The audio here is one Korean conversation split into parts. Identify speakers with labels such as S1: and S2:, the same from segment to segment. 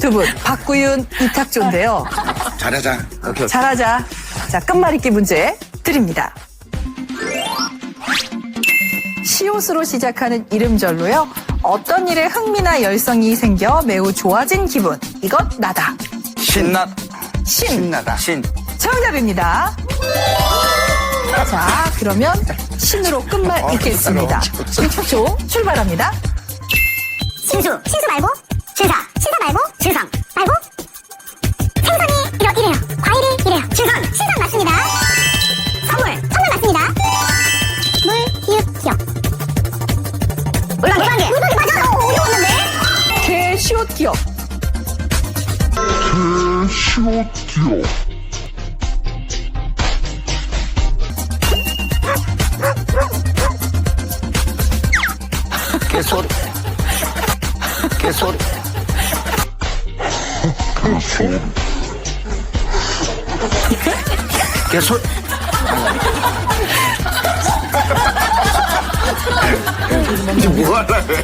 S1: 두 분, 박구윤, 이탁조인데요.
S2: 잘하자. 오케이.
S1: 잘하자. 자, 끝말잇기 문제 드립니다. 시옷으로 시작하는 이름절로요. 어떤 일에 흥미나 열성이 생겨 매우 좋아진 기분. 이것 나다.
S3: 신났
S1: 신.
S2: 신나다.
S3: 신
S1: 정답입니다. 자, 그러면 신으로 끝말
S2: 어,
S1: 잇겠습니다. 이탁조 출발합니다.
S4: 신수 신수 말고 물방개 물방개 맞아 어, 어려웠는데.
S1: 개 시옷 기억.
S3: 개소 개소 개소
S2: 이제 해.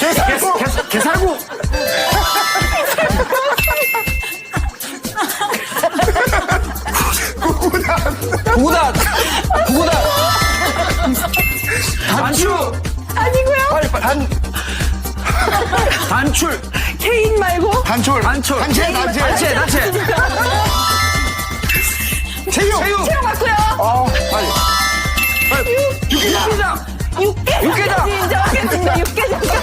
S3: 개살구 개살구 구구단 구구단 단추
S1: 아니고요.
S3: 빨리 빨리 단 단출
S1: 개인 말고
S2: 단출.
S3: 단출
S2: 단체, 단체.
S3: 단체 단체 육개장
S1: 육개
S3: 육개장.
S1: 인정하겠습니다. 육개장